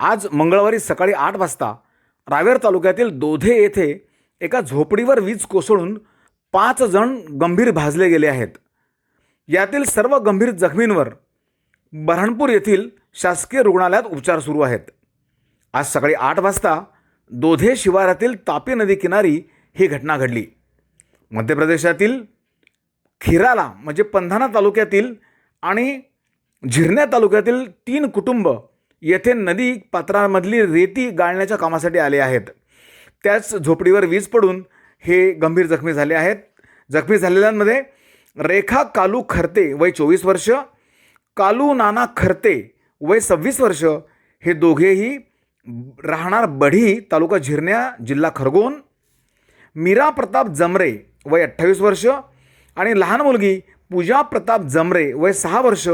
आज मंगळवारी सकाळी आठ वाजता रावेर तालुक्यातील दोधे येथे एका झोपडीवर वीज कोसळून पाच जण गंभीर भाजले गेले आहेत. यातील सर्व गंभीर जखमींवर बऱ्हाणपूर येथील शासकीय रुग्णालयात उपचार सुरू आहेत. आज सकाळी आठ वाजता दोधे शिवारातील तापी नदी किनारी ही घटना घडली. मध्य प्रदेशातील खिराला म्हणजे पंधाना तालुक्यातील आणि झिरण्या तालुक्यातील तीन कुटुंब येथे नदी पात्रामधली रेती गाळण्याच्या कामासाठी आले आहेत. त्याच झोपडीवर वीज पडून हे गंभीर जखमी झाले आहेत. जखमी झालेल्यांमध्ये रेखा कालू खरते वय चोवीस वर्ष कालू नाना खरते वय सव्वीस वर्ष हे दोघेही राहणार बढी तालुका झिरण्या जिल्हा खरगोन. मीरा प्रताप जमरे वय अठ्ठावीस वर्ष आणि लहान मुलगी पूजा प्रताप जमरे वय सहा वर्ष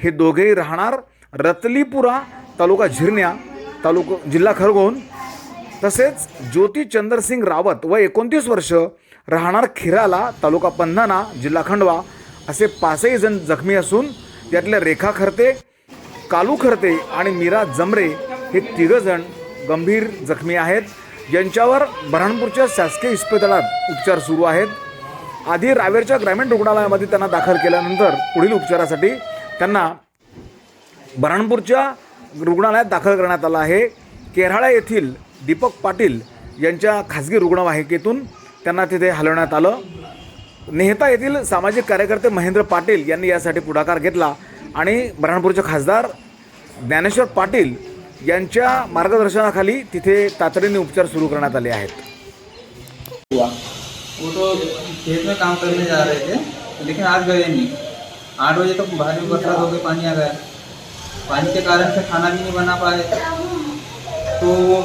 हे दोघेही राहणार रतलीपुरा तालुका झिरण्या तालुका जिल्हा खरगोन तसेच ज्योती चंद्रसिंग रावत व एकोणतीस वर्ष राहणार खिराला तालुका पंधाना जिल्हा खंडवा. असे पाचही जण जखमी असून यातल्या रेखा खरते कालू खरते आणि मीरा जमरे हे तिघंजण गंभीर जखमी आहेत. यांच्यावर बऱ्हाणपूरच्या शासकीय इस्पितळात उपचार सुरू आहेत. आधी रावेरच्या ग्रामीण रुग्णालयामध्ये त्यांना दाखल केल्यानंतर पुढील उपचारासाठी त्यांना बऱ्हाणपूरच्या रुग्णालयात दाखल करण्यात आलं आहे. केराळा येथील दीपक पाटील यांच्या खाजगी रुग्णवाहिकेतून त्यांना तिथे हलवण्यात आलं. नेहता येथील सामाजिक कार्यकर्ते महेंद्र पाटील यांनी यासाठी पुढाकार घेतला आणि बऱ्हाणपूरचे खासदार ज्ञानेश्वर पाटील यांच्या मार्गदर्शनाखाली तिथे तातडीने उपचार सुरू करण्यात आले आहेत. वो तो खेत में काम करने जा रहे थे लेकिन आज गए नहीं. आठ बजे तक भारी बरसात हो गई पानी आ गया. पानी के कारण से खाना भी नहीं बना पाए। तो वो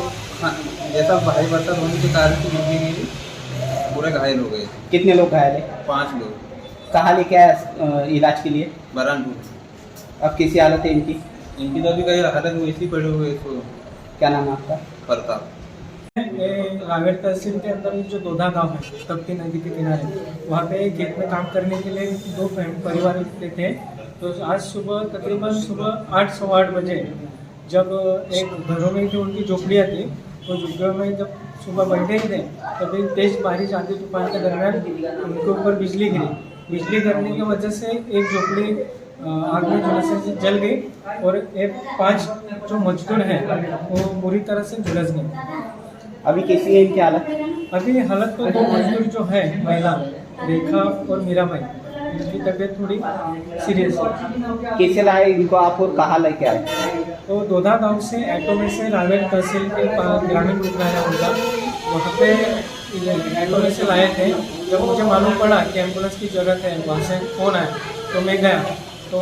जैसा भारी बरसात होने के कारण से बिजली गिरी पूरे घायल हो गए। कितने लोग घायल हैं? पाँच लोग। कहाँ लेके आए इलाज के लिए? बरहानपुर। अब कैसी हालत है इनकी? इनकी तो अभी कहीं हालत वैसी पड़ी हुई है इसको क्या नाम है आपका? करता ये रावेर तहसील के अंदर जो दोधा गाँव है तप्ती नदी के किनारे वहाँ पे खेत में काम करने के लिए दो परिवार रहते थे। तो आज सुबह तकरीबन सुबह आठ सवा आठ बजे जब एक घरों में जो उनकी झोपड़ियाँ थी तो झोपड़ियों में जब सुबह बैठे ही थे तभी तेज बारिश आंधी तूफ़ान के दरमियान उनके ऊपर बिजली गिरी। बिजली गिरने की वजह से एक झोपड़ी आग में झुलसने से जल गई और एक पाँच जो मजदूर हैं वो बुरी तरह से झुलस गए। अभी कैसी है इनकी हालत? अभी हालत तो दो मजदूर जो है महिला रेखा और मीराबाई। इनकी तबीयत थोड़ी सीरियस है। कैसे लाए इनको आप और कहाँ लेके आए तो दोधा गाँव से ऑटो में से रावेर तहसील के ग्रामीण रुग्णालय होगा। वहाँ पे ऑटो में से लाए थे। जब मुझे मालूम पड़ा कि एंबुलेंस की ज़रूरत है वहाँ से फ़ोन आया तो मैं गया। तो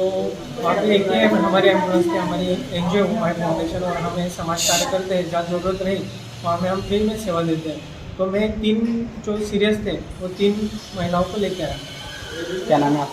वहाँ पे एक ही हमारी एंबुलेंस की हमारी एन जी ओ फाउंडेशन और हमें समाज कार्य करते हैं जहाँ ज़रूरत रही वहाँ में हम फ्री में सेवा देते हैं। तो मैं तीन जो सीरियस थे वो तीन महिलाओं को लेकर आया। क्या नाम है आपका